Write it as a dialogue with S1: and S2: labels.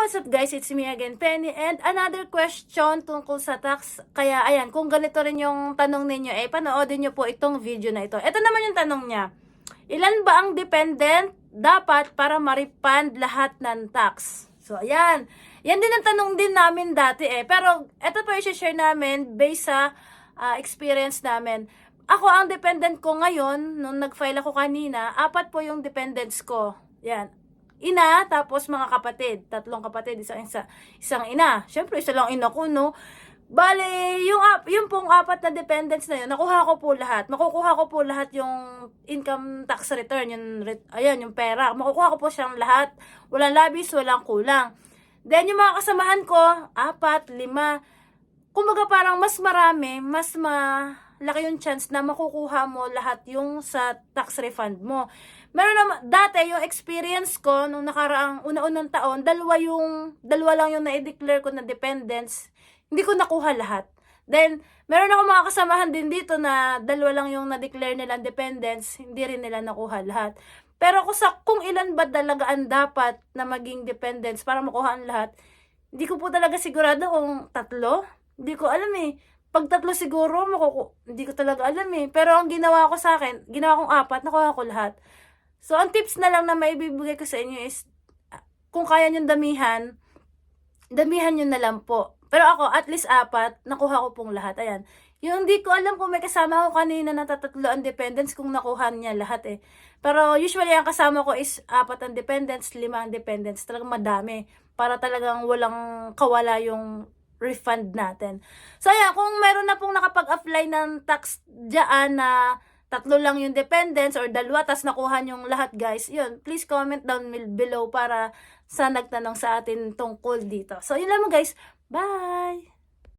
S1: what's up guys? It's me again, Penny. And another question tungkol sa tax. Kaya ayan, kung ganito rin yung tanong ninyo, eh panoodin nyo po itong video na ito. Ito naman yung tanong niya. Ilan ba ang dependent dapat para ma-refund lahat ng tax? So ayan. Yan din ang tanong din namin dati eh. Pero ito po i-share namin based sa ah, experience namin. Ako, ang dependent ko ngayon, nung nag-file ako kanina, apat po yung dependents ko. Yan ina, tapos mga kapatid. Tatlong kapatid, isang, isa, isang ina. Siyempre, isa lang ina ko, no? Bale, yung, yung pong apat na dependents na yun, nakuha ko po lahat. Makukuha ko po lahat yung income tax return, yung, ayan, yung pera. Makukuha ko po siyang lahat. Walang labis, walang kulang. Then, yung mga kasamahan ko, apat, lima. Kumbaga parang mas marami, mas malaki yung chance na makukuha mo lahat yung sa tax refund mo. Meron naman, dati yung experience ko nung nakaraang una-unang taon, dalawa yung, dalawa lang yung na-declare ko na dependents, hindi ko nakuha lahat. Then, meron ako mga kasamahan din dito na dalawa lang yung na-declare nilang dependents, hindi rin nila nakuha lahat. Pero kung sa kung ilan ba talaga ang dapat na maging dependents para makuha ang lahat, hindi ko po talaga sigurado kung tatlo. Hindi ko alam eh. Pag tatlo siguro, makuku- hindi ko talaga alam eh. Pero ang ginawa ko sa akin, ginawa kong apat, nakuha ko lahat. So, ang tips na lang na maibibigay ko sa inyo is, ah, kung kaya nyo damihan, damihan nyo na lang po. Pero ako, at least apat, nakuha ko pong lahat. Ayan. Yung hindi ko alam kung may kasama ko kanina na tatatlo ang dependents kung nakuha niya lahat eh. Pero usually ang kasama ko is apat ang dependents, lima ang dependents. Talagang madami. Para talagang walang kawala yung refund natin. So ayan, kung meron na pong nakapag-apply ng tax dyan na tatlo lang yung dependents or dalawa tas nakuha yung lahat guys, yun, please comment down below para sa nagtanong sa atin tungkol dito. So yun lang mo guys, bye!